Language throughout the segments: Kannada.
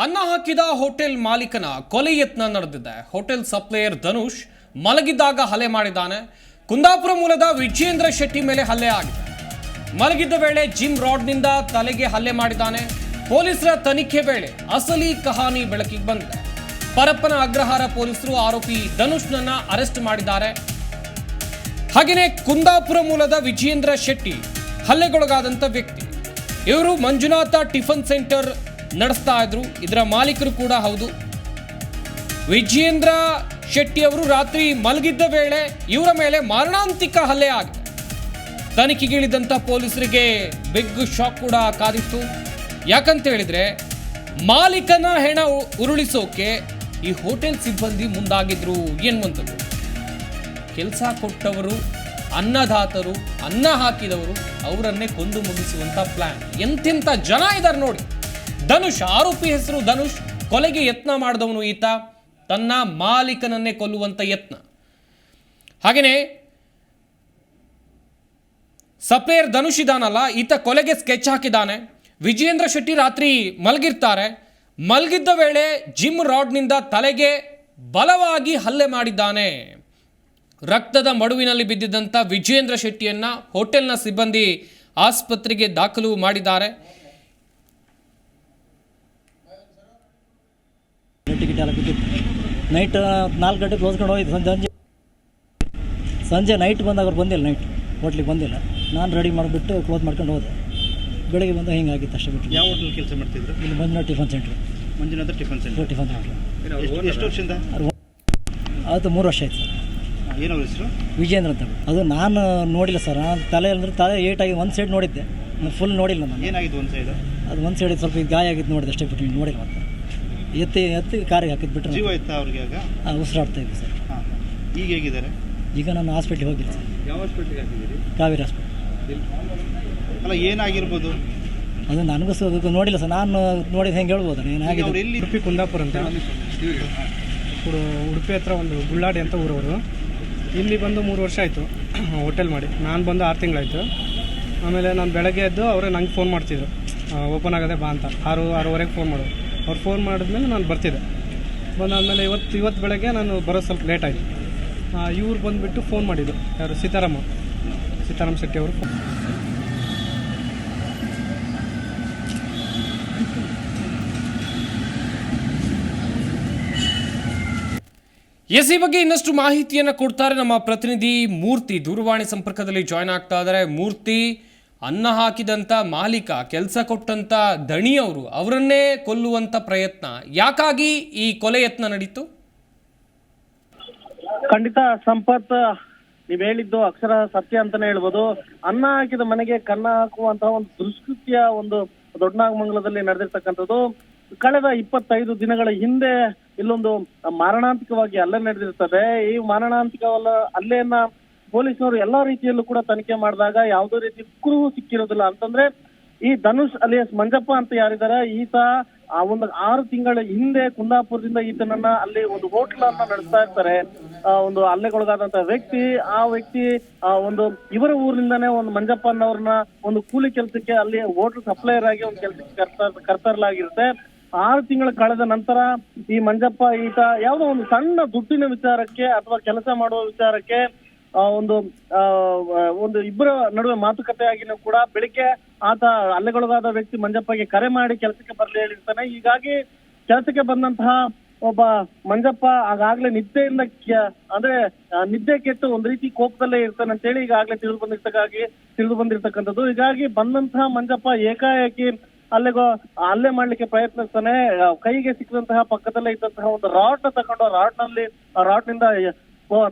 ಅನ್ನ ಹಾಕಿದ ಹೋಟೆಲ್ ಮಾಲೀಕನ ಕೊಲೆ ಯತ್ನ ನಡೆದಿದೆ. ಹೋಟೆಲ್ ಸಪ್ಲೈಯರ್ ಧನುಷ್ ಮಲಗಿದ್ದಾಗ ಹಲ್ಲೆ ಮಾಡಿದ್ದಾನೆ. ಕುಂದಾಪುರ ಮೂಲದ ವಿಜಯೇಂದ್ರ ಶೆಟ್ಟಿ ಮೇಲೆ ಹಲ್ಲೆ ಆಗಿದೆ. ಮಲಗಿದ್ದ ವೇಳೆ ಜಿಮ್ ರಾಡ್ನಿಂದ ತಲೆಗೆ ಹಲ್ಲೆ ಮಾಡಿದ್ದಾನೆ. ಪೊಲೀಸರ ತನಿಖೆ ವೇಳೆ ಅಸಲಿ ಕಹಾನಿ ಬೆಳಕಿಗೆ ಬಂದಿದೆ. ಪರಪ್ಪನ ಅಗ್ರಹಾರ ಪೊಲೀಸರು ಆರೋಪಿ ಧನುಷ್ನನ್ನ ಅರೆಸ್ಟ್ ಮಾಡಿದ್ದಾರೆ. ಹಾಗೆಯೇ ಕುಂದಾಪುರ ಮೂಲದ ವಿಜಯೇಂದ್ರ ಶೆಟ್ಟಿ ಹಲ್ಲೆಗೊಳಗಾದಂಥ ವ್ಯಕ್ತಿ. ಇವರು ಮಂಜುನಾಥ ಟಿಫನ್ ಸೆಂಟರ್ ನಡೆಸ್ತಾ ಇದ್ರು. ಇದರ ಮಾಲೀಕರು ಕೂಡ ಹೌದು. ವಿಜಯೇಂದ್ರ ಶೆಟ್ಟಿ ಅವರು ರಾತ್ರಿ ಮಲಗಿದ್ದ ವೇಳೆ ಇವರ ಮೇಲೆ ಮಾರಣಾಂತಿಕ ಹಲ್ಲೆ ಆಗಿದೆ. ತನಿಖೆಗಿಳಿದಂಥ ಪೊಲೀಸರಿಗೆ ಬಿಗ್ ಶಾಕ್ ಕೂಡ ಕಾದಿತ್ತು. ಯಾಕಂತ ಹೇಳಿದ್ರೆ, ಮಾಲೀಕನ ಹೆಣ ಉರುಳಿಸೋಕೆ ಈ ಹೋಟೆಲ್ ಸಿಬ್ಬಂದಿ ಮುಂದಾಗಿದ್ರು ಎನ್ನುವಂಥದ್ದು ಕೆಲಸ ಕೊಟ್ಟವರು, ಅನ್ನದಾತರು, ಅನ್ನ ಹಾಕಿದವರು, ಅವರನ್ನೇ ಕೊಂದು ಮುಗಿಸುವಂತ ಪ್ಲಾನ್ ಎಂತೆಂಥ ಜನ ಇದ್ದಾರೆ ನೋಡಿ. ಧನುಷ್, ಆರೋಪಿ ಹೆಸರು ಧನುಷ್, ಕೊಲೆಗೆ ಯತ್ನ ಮಾಡಿದವನು ಈತ. ತನ್ನ ಮಾಲೀಕನನ್ನೇ ಕೊಲ್ಲುವಂತ ಯತ್ನ. ಹಾಗೆಯೇ ಸಪೇರ್ ಧನುಷ್ ಇದಾನಲ್ಲ, ಈತ ಕೊಲೆಗೆ ಸ್ಕೆಚ್ ಹಾಕಿದ್ದಾನೆ ವಿಜೇಂದ್ರ ಶೆಟ್ಟಿ ರಾತ್ರಿ ಮಲಗಿರ್ತಾರೆ. ಮಲಗಿದ್ದ ವೇಳೆ ಜಿಮ್ ರಾಡ್ನಿಂದ ತಲೆಗೆ ಬಲವಾಗಿ ಹಲ್ಲೆ ಮಾಡಿದ್ದಾನೆ. ರಕ್ತದ ಮಡುವಿನಲ್ಲಿ ಬಿದ್ದಿದ್ದಂಥ ವಿಜೇಂದ್ರ ಶೆಟ್ಟಿಯನ್ನ ಹೋಟೆಲ್ನ ಸಿಬ್ಬಂದಿ ಆಸ್ಪತ್ರೆಗೆ ದಾಖಲು ಮಾಡಿದ್ದಾರೆ. ಟಿಕೆಟ್ ಎಲ್ಲ ಬಿದ್ದಿತ್ತು ನೈಟ್ ನಾಲ್ಕು ಗಂಟೆ ಕ್ಲೋಸ್ಕೊಂಡು ಹೋಗಿದ್ದು. ಸಂಜೆ ಸಂಜೆ. ಸಂಜೆ ನೈಟ್ ಬಂದಾಗ ಅವ್ರು ಬಂದಿಲ್ಲ ನೈಟ್ ಹೋಟ್ಲಿಗೆ ಬಂದಿಲ್ಲ. ನಾನು ರೆಡಿ ಮಾಡಿಬಿಟ್ಟು ಕ್ಲೋಸ್ ಮಾಡ್ಕೊಂಡು ಹೋದೆ. ಬೆಳಗ್ಗೆ ಬಂದಾಗ ಹಿಂಗಾಗಿತ್ತು ಅಷ್ಟೇ ಬಿಟ್ಟು. ಯಾವ ಹೋಟೆಲ್ ಕೆಲಸ ಮಾಡ್ತಿದ್ರು? ಇಲ್ಲಿ ಬಂದ tiffin centre Manjunatha tiffin centre tiffin centre ಎಷ್ಟು- ಎಷ್ಟು ವರ್ಷದಿಂದ? ಅದು ಮೂರು ವರ್ಷ ಆಯ್ತು ಸರ್. ಏನೋ ಹೆಸರು? ವಿಜೇಂದ್ರ ಅಂತ ಅದು ನಾನು ನೋಡಿಲ್ಲ ಸರ್. ನಾನು ತಲೆ ಅಂದರೆ ತಲೆ ಏಟಾಗಿ ಒಂದು ಸೈಡ್ ನೋಡಿದ್ದೆ. ಫುಲ್ ನೋಡಿಲ್ಲ ನಾನು. ಏನಾಗಿದ್ದು ಒಂದು ಸೈಡ್ ಅದು ಒಂದು ಸೈಡ್ ಸ್ವಲ್ಪ ಗಾಯ ಆಗಿದ್ದು ನೋಡಿದೆ ಅಷ್ಟೇ ಬಿಟ್ಟು ನೋಡಿಲ್ಲ ಮತ್ತೆ. ಎತ್ತಿ ಎತ್ತಿ ಕಾರಿಗೆ ಹಾಕಿದ್ದು ಬಿಟ್ಟರೆ ಜೀವ ಇತ್ತಾ ಅವ್ರಿಗೆ ಆಗ ಹಾಂ ಉಸಿರಾಡ್ತಾ ಇದ್ದೆ ಸರ್ ಹಾಂ ಈಗ ಹೇಗಿದ್ದಾರೆ ಈಗ ನಾನು ಹಾಸ್ಪಿಟ್ಲಿಗೆ ಹೋಗಿಲ್ಲ ಸರ್ ಯಾವ ಹಾಸ್ಪಿಟ್ಲಿಗೆ ಹಾಕಿದ್ದೀರಿ ಕಾವೇರಿ ಹಾಸ್ಪಿಟ್ಲ್ ಅಲ್ಲ ಏನಾಗಿರ್ಬೋದು ಅದು ನನಗೂ ಸಹ ಅದು ನೋಡಿಲ್ಲ ಸರ್ ನಾನು ನೋಡಿದ ಹೆಂಗೆ ಹೇಳ್ಬೋದು ಈಗ ಏನಾಗಿದೆ ಅವ್ರು ಎಲ್ಲಿ ಉಡುಪಿ ಕುಂದಾಪುರ ಅಂತ ఇప్పుడు ಉಡುಪಿ ಹತ್ರ ಒಂದು ಗುಳ್ಳಾಡಿ ಅಂತ ಊರವರು ಇಲ್ಲಿ ಬಂದು ಮೂರು ವರ್ಷ ಆಯಿತು ಹೋಟೆಲ್ ಮಾಡಿ ನಾನು ಬಂದು ಆರು ತಿಂಗಳಾಯಿತು ಆಮೇಲೆ ನಾನು ಬೆಳಗ್ಗೆ ಎದ್ದು ಅವರೇ ನಂಗೆ ಫೋನ್ ಮಾಡ್ತಿದ್ರು ಓಪನ್ ಆಗದೆ ಬಾ ಅಂತ ಆರು ಆರೂವರೆಗೆ ಫೋನ್ ಮಾಡೋದು ಅವ್ರು ಫೋನ್ ಮಾಡಿದ್ಮೇಲೆ ನಾನು ಬರ್ತಿದ್ದೆ. ಬಂದಾದಮೇಲೆ ಇವತ್ತು ಇವತ್ತು ಬೆಳಗ್ಗೆ ನಾನು ಬರೋದು ಸ್ವಲ್ಪ ಲೇಟ್ ಆಯಿತು. ಇವ್ರು ಬಂದುಬಿಟ್ಟು ಫೋನ್ ಮಾಡಿದ್ದು ಯಾರು? ಸೀತಾರಾಮ. ಸೀತಾರಾಮ್ ಶೆಟ್ಟಿ ಅವರು. ಎಸ್, ಈ ಬಗ್ಗೆ ಇನ್ನಷ್ಟು ಮಾಹಿತಿಯನ್ನು ಕೊಡ್ತಾರೆ ನಮ್ಮ ಪ್ರತಿನಿಧಿ ಮೂರ್ತಿ. ದೂರವಾಣಿ ಸಂಪರ್ಕದಲ್ಲಿ ಜಾಯ್ನ್ ಆಗ್ತಾ ಇದ್ದಾರೆ. ಮೂರ್ತಿ ಅನ್ನ ಹಾಕಿದಂತ ಮಾಲೀಕ, ಕೆಲಸ ಕೊಟ್ಟಂತ ದಣಿಯವರು ಅವರನ್ನೇ ಕೊಲ್ಲುವಂತ ಪ್ರಯತ್ನ ಯಾಕಾಗಿ ಈ ಕೊಲೆ ಯತ್ನ ನಡೀತು? ಖಂಡಿತ ಸಂಪತ್, ನೀವ್ ಹೇಳಿದ್ದು ಅಕ್ಷರ ಸತ್ಯ ಅಂತಾನೆ ಹೇಳ್ಬೋದು. ಅನ್ನ ಹಾಕಿದ ಮನೆಗೆ ಕನ್ನ ಹಾಕುವಂತಹ ಒಂದು ದುಷ್ಕೃತ್ಯ ಒಂದು ದೊಡ್ಡನಾಗಮಂಗಲದಲ್ಲಿ ನಡೆದಿರ್ತಕ್ಕಂಥದ್ದು. ಕಳೆದ ಇಪ್ಪತ್ತೈದು ದಿನಗಳ ಹಿಂದೆ ಇಲ್ಲೊಂದು ಮಾರಣಾಂತಿಕವಾಗಿ ಅಲ್ಲೇ ನಡೆದಿರ್ತದೆ. ಈ ಮಾರಣಾಂತಿಕವಲ್ಲ ಹಲ್ಲೆಯನ್ನ ಪೊಲೀಸರು ಎಲ್ಲಾ ರೀತಿಯಲ್ಲೂ ಕೂಡ ತನಿಖೆ ಮಾಡಿದಾಗ ಯಾವುದೇ ರೀತಿ ಕುರುಹು ಸಿಕ್ಕಿರೋದಿಲ್ಲ. ಅಂತಂದ್ರೆ ಈ ಧನುಷ್ ಅಲಿಯಸ್ ಮಂಜಪ್ಪ ಅಂತ ಯಾರಿದ್ದಾರೆ, ಈತ ಆ ಒಂದು ಆರು ತಿಂಗಳ ಹಿಂದೆ ಕುಂದಾಪುರದಿಂದ ಈತನನ್ನ ಅಲ್ಲಿ ಒಂದು ಹೋಟ್ಲ್ ಅನ್ನ ನಡೆಸ್ತಾ ಇರ್ತಾರೆ. ಒಂದು ಹಲ್ಲೆಗೊಳಗಾದಂತ ವ್ಯಕ್ತಿ, ಆ ವ್ಯಕ್ತಿ, ಆ ಒಂದು ಇವರ ಊರಿನಿಂದನೇ ಒಂದು ಮಂಜಪ್ಪ ಅನ್ನೋರ್ನ ಒಂದು ಕೂಲಿ ಕೆಲಸಕ್ಕೆ ಅಲ್ಲಿ ಹೋಟ್ಲ್ ಸಪ್ಲೈಯರ್ ಆಗಿ ಒಂದು ಕೆಲಸಕ್ಕೆ ಕರ್ತ, ಕರ್ತರಲಾಗಿರುತ್ತೆ. ಆರು ತಿಂಗಳ ಕಳೆದ ನಂತರ ಈ ಮಂಜಪ್ಪ, ಈತ ಯಾವುದೋ ಒಂದು ಸಣ್ಣ ದುಡ್ಡಿನ ವಿಚಾರಕ್ಕೆ ಅಥವಾ ಕೆಲಸ ಮಾಡುವ ವಿಚಾರಕ್ಕೆ ಒಂದು ಒಂದು ಇಬ್ಬರ ನಡುವೆ ಮಾತುಕತೆ ಆಗಿನೂ ಕೂಡ ಬೆಳಿಗ್ಗೆ ಆತ ಹಲ್ಲೆಗೊಳಗಾದ ವ್ಯಕ್ತಿ ಮಂಜಪ್ಪಗೆ ಕರೆ ಮಾಡಿ ಕೆಲಸಕ್ಕೆ ಬರಲಿ ಹೇಳಿರ್ತಾನೆ. ಹೀಗಾಗಿ ಕೆಲಸಕ್ಕೆ ಬಂದಂತಹ ಒಬ್ಬ ಮಂಜಪ್ಪ ಆಗಾಗ್ಲೇ ನಿದ್ದೆಯಿಂದ ಅಂದ್ರೆ ನಿದ್ದೆ ಕೆಟ್ಟು ಒಂದ್ ರೀತಿ ಕೋಪದಲ್ಲೇ ಇರ್ತಾನೆ ಅಂತ ಹೇಳಿ ಈಗಾಗ್ಲೇ ತಿಳಿದು ಬಂದಿರ್ತಕ್ಕಾಗಿ, ತಿಳಿದು ಬಂದಿರ್ತಕ್ಕಂಥದ್ದು. ಹೀಗಾಗಿ ಬಂದಂತಹ ಮಂಜಪ್ಪ ಏಕಾಏಕಿ ಅಲ್ಲಿಗೋ, ಅಲ್ಲೇ ಮಾಡ್ಲಿಕ್ಕೆ ಪ್ರಯತ್ನಿಸ್ತಾನೆ. ಕೈಗೆ ಸಿಕ್ಕಿದಂತಹ ಪಕ್ಕದಲ್ಲೇ ಇದ್ದಂತಹ ಒಂದು ರಾಡ್ನ ತಗೊಂಡು ರಾಡ್ನಲ್ಲಿ ರಾಡ್ನಿಂದ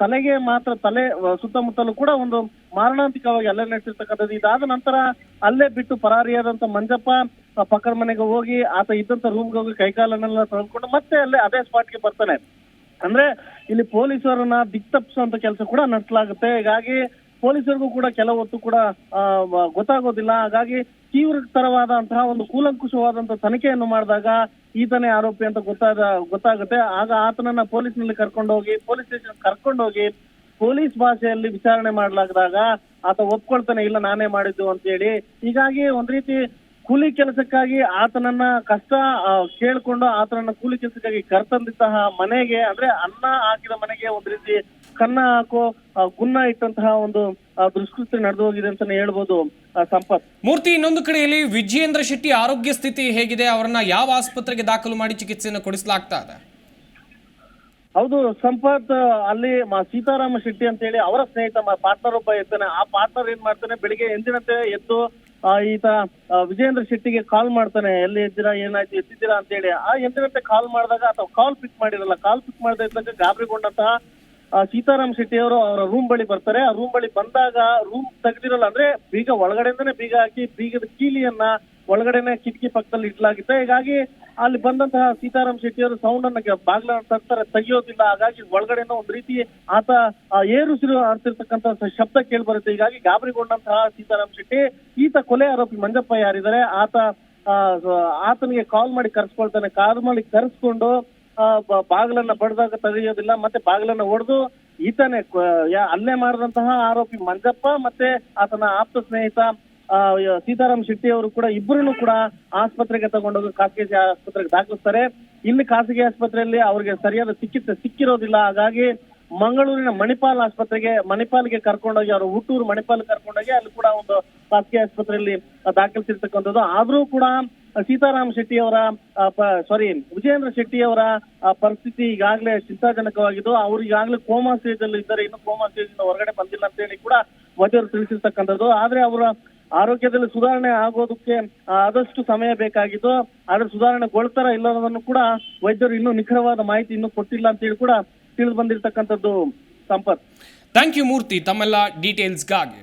ತಲೆಗೆ ಮಾತ್ರ ತಲೆ ಸುತ್ತಮುತ್ತಲು ಕೂಡ ಒಂದು ಮಾರಣಾಂತಿಕವಾಗಿ ಅಲ್ಲೇ ನಡೆಸಿರ್ತಕ್ಕಂಥದ್ದು. ಇದಾದ ನಂತರ ಅಲ್ಲೇ ಬಿಟ್ಟು ಪರಾರಿಯಾದಂತ ಮಂಜಪ್ಪ ಪಕ್ಕದ ಮನೆಗೆ ಹೋಗಿ ಆತ ಇದ್ದಂತ ರೂಮ್ಗೆ ಹೋಗಿ ಕೈಕಾಲನ್ನೆಲ್ಲ ತಗೊಂಡ್ಕೊಂಡು ಮತ್ತೆ ಅಲ್ಲೇ ಅದೇ ಸ್ಪಾಟ್ಗೆ ಬರ್ತಾನೆ. ಅಂದ್ರೆ ಇಲ್ಲಿ ಪೊಲೀಸರನ್ನ ದಿಕ್ತಪ್ಪಿಸುವಂತ ಕೆಲಸ ಕೂಡ ನಡೆಸಲಾಗುತ್ತೆ. ಹೀಗಾಗಿ ಪೊಲೀಸರಿಗೂ ಕೂಡ ಕೆಲವೊತ್ತು ಕೂಡ ಗೊತ್ತಾಗೋದಿಲ್ಲ. ಹಾಗಾಗಿ ತೀವ್ರತರವಾದಂತಹ ಒಂದು ಕೂಲಂಕುಷವಾದಂತಹ ತನಿಖೆಯನ್ನು ಮಾಡಿದಾಗ ಈತನೇ ಆರೋಪಿ ಅಂತ ಗೊತ್ತಾದ, ಗೊತ್ತಾಗುತ್ತೆ. ಆಗ ಆತನನ್ನ ಪೊಲೀಸ್ನಲ್ಲಿ ಕರ್ಕೊಂಡೋಗಿ, ಪೊಲೀಸ್ ಸ್ಟೇಷನ್ ಕರ್ಕೊಂಡೋಗಿ ಪೊಲೀಸ್ ಭಾಷೆಯಲ್ಲಿ ವಿಚಾರಣೆ ಮಾಡಲಾಗದಾಗ ಆತ ಒಪ್ಕೊಳ್ತಾನೆ, ಇಲ್ಲ ನಾನೇ ಮಾಡಿದ್ದು ಅಂತ ಹೇಳಿ ಹೀಗಾಗಿ ಒಂದ್ ರೀತಿ ಕೂಲಿ ಕೆಲಸಕ್ಕಾಗಿ ಆತನನ್ನ ಕಷ್ಟ ಕೇಳ್ಕೊಂಡು ಆತನನ್ನ ಕೂಲಿ ಕೆಲಸಕ್ಕಾಗಿ ಕರ್ತಂದಿದ್ದ ಮನೆಗೆ, ಅಂದ್ರೆ ಅನ್ನ ಹಾಕಿದ ಮನೆಗೆ ಒಂದ್ ರೀತಿ ಕನ್ನ ಹಾಕೋ ಗುನ್ನ ಇಟ್ಟಂತಹ ಒಂದು ದುಷ್ಕೃತಿ ದುಷ್ಕೃತ್ಯ ನಡೆದು ಹೋಗಿದೆ ಅಂತಾನೆ ಹೇಳ್ಬೋದು ಸಂಪತ್. ಮೂರ್ತಿ ಇನ್ನೊಂದು ಕಡೆಯಲ್ಲಿ ವಿಜಯೇಂದ್ರ ಶೆಟ್ಟಿ ಆರೋಗ್ಯ ಸ್ಥಿತಿ ಹೇಗಿದೆ? ಅವರನ್ನ ಯಾವ ಆಸ್ಪತ್ರೆಗೆ ದಾಖಲು ಮಾಡಿ ಚಿಕಿತ್ಸೆಯನ್ನು ಕೊಡಿಸಲಾಗ್ತಾ ಇದೆ? ಹೌದು ಸಂಪತ್ ಅಲ್ಲಿ ಮ- ಸೀತಾರಾಮ ಶೆಟ್ಟಿ ಅಂತ ಹೇಳಿ ಅವರ ಸ್ನೇಹಿತ ಪಾರ್ಟ್ನರ್ ಒಬ್ಬ ಇರ್ತಾನೆ. ಆ ಪಾರ್ಟ್ನರ್ ಏನ್ ಮಾಡ್ತಾನೆ? ಬೆಳಿಗ್ಗೆ ಎಂದಿನಂತೆ ಎದ್ದು ಆ, ಈತ ವಿಜೇಂದ್ರ ವಿಜಯೇಂದ್ರ ಶೆಟ್ಟಿಗೆ ಕಾಲ್ ಮಾಡ್ತಾನೆ. ಎಲ್ಲಿ ಎದ್ದಿರಾ ಏನಾಯ್ತು ಎದ್ದಿದ್ದೀರಾ ಅಂತ ಹೇಳಿ ಆ ಎಂದಿನಂತೆ ಕಾಲ್ ಮಾಡಿದಾಗ ಅಥವಾ ಕಾಲ್ ಪಿಕ್ ಮಾಡಿರಲ್ಲ ಕಾಲ್ ಪಿಕ್ ಮಾಡದೇ ಇದ್ದಾಗ ಗಾಬರಿಗೊಂಡಂತಹ ಸೀತಾರಾಮ್ ಶೆಟ್ಟಿ ಅವರು ಅವರ ರೂಮ್ ಬಳಿ ಬರ್ತಾರೆ. ಆ ರೂಮ್ ಬಳಿ ಬಂದಾಗ ರೂಮ್ ತೆಗೆದಿರಲ್ಲ, ಅಂದ್ರೆ ಬೀಗ ಒಳಗಡೆಯಿಂದನೇ ಬೀಗ ಹಾಕಿ ಬೀಗದ ಕೀಲಿಯನ್ನ ಒಳಗಡೆನೆ ಕಿಟಕಿ ಪಕ್ಕದಲ್ಲಿ ಇಡಲಾಗಿತ್ತು. ಹೀಗಾಗಿ ಅಲ್ಲಿ ಬಂದಂತಹ ಸೀತಾರಾಮ್ ಶೆಟ್ಟಿ ಅವರು ಸೌಂಡ್ ಅನ್ನ ಬಾಗ್ಲ ತರ್ತಾರೆ, ತೆಗಿಯೋದಿಲ್ಲ. ಹಾಗಾಗಿ ಒಳಗಡೆನ ಒಂದ್ ರೀತಿ ಆತ ಏರುಸಿರು ಆಡ್ತಿರ್ತಕ್ಕಂತ ಶಬ್ದ ಕೇಳಿ ಬರುತ್ತೆ. ಹೀಗಾಗಿ ಗಾಬರಿಗೊಂಡಂತಹ ಸೀತಾರಾಮ್ ಶೆಟ್ಟಿ, ಈತ ಕೊಲೆ ಆರೋಪಿ ಮಂಜಪ್ಪ ಯಾರಿದ್ದಾರೆ, ಆತ ಆತನಿಗೆ ಕಾಲ್ ಮಾಡಿ ಕರ್ಸ್ಕೊಳ್ತಾನೆ. ಕಾಲ್ ಮಾಡಿ ಕರೆಸ್ಕೊಂಡು ಬಾಗಿಲನ್ನ ಬಡ್ದಾಗ ತೆಗೆಯೋದಿಲ್ಲ, ಮತ್ತೆ ಬಾಗಿಲನ್ನ ಹೊಡೆದು ಈತನೇ ಅಲ್ಲೆ ಮಾಡಿದಂತಹ ಆರೋಪಿ ಮಂಜಪ್ಪ ಮತ್ತೆ ಆತನ ಆಪ್ತ ಸ್ನೇಹಿತ ಸೀತಾರಾಮ್ ಶೆಟ್ಟಿ ಅವರು ಕೂಡ ಇಬ್ಬರನ್ನು ಕೂಡ ಆಸ್ಪತ್ರೆಗೆ ತಗೊಂಡೋಗಿ ಖಾಸಗಿ ಆಸ್ಪತ್ರೆಗೆ ದಾಖಲಿಸ್ತಾರೆ. ಇಲ್ಲಿ ಖಾಸಗಿ ಆಸ್ಪತ್ರೆಯಲ್ಲಿ ಅವರಿಗೆ ಸರಿಯಾದ ಚಿಕಿತ್ಸೆ ಸಿಕ್ಕಿರೋದಿಲ್ಲ. ಹಾಗಾಗಿ ಮಂಗಳೂರಿನ ಮಣಿಪಾಲ್ ಆಸ್ಪತ್ರೆಗೆ, ಮಣಿಪಾಲ್ಗೆ ಕರ್ಕೊಂಡೋಗಿ, ಅವರು ಹುಟ್ಟೂರು ಮಣಿಪಾಲ್ ಕರ್ಕೊಂಡೋಗಿ ಅಲ್ಲಿ ಕೂಡ ಒಂದು ಖಾಸಗಿ ಆಸ್ಪತ್ರೆಯಲ್ಲಿ ದಾಖಲಿಸಿರ್ತಕ್ಕಂಥದ್ದು. ಆದ್ರೂ ಕೂಡ ಸೀತಾರಾಮ್ ಶೆಟ್ಟಿ ಅವರ ಸಾರಿ ವಿಜಯೇಂದ್ರ ಶೆಟ್ಟಿ ಅವರ ಪರಿಸ್ಥಿತಿ ಈಗಾಗಲೇ ಚಿಂತಾಜನಕವಾಗಿದ್ದು, ಅವರು ಈಗಾಗಲೇ ಕೋಮಾ ಸ್ಟೇಜ್ ಅಲ್ಲಿ ಇದ್ದಾರೆ. ಇನ್ನು ಕೋಮಾ ಸ್ಟೇಜ್ ಇಂದ ಹೊರಗಡೆ ಬಂದಿಲ್ಲ ಅಂತ ಹೇಳಿ ಕೂಡ ವೈದ್ಯರು ತಿಳಿಸಿರ್ತಕ್ಕಂಥದ್ದು. ಆದ್ರೆ ಅವರ ಆರೋಗ್ಯದಲ್ಲಿ ಸುಧಾರಣೆ ಆಗೋದಕ್ಕೆ ಆದಷ್ಟು ಸಮಯ ಬೇಕಾಗಿದ್ದು, ಆದ್ರೆ ಇಲ್ಲ ಅನ್ನೋದನ್ನು ಕೂಡ ವೈದ್ಯರು ಇನ್ನೂ ನಿಖರವಾದ ಮಾಹಿತಿ ಇನ್ನೂ ಕೊಟ್ಟಿಲ್ಲ ಅಂತ ಹೇಳಿ ಕೂಡ ತಿಳಿದು ಬಂದಿರತಕ್ಕಂಥದ್ದು ಸಂಪತ್. ಥ್ಯಾಂಕ್ ಯು ಮೂರ್ತಿ ತಮ್ಮೆಲ್ಲ ಡೀಟೇಲ್ಸ್ಗಾಗಿ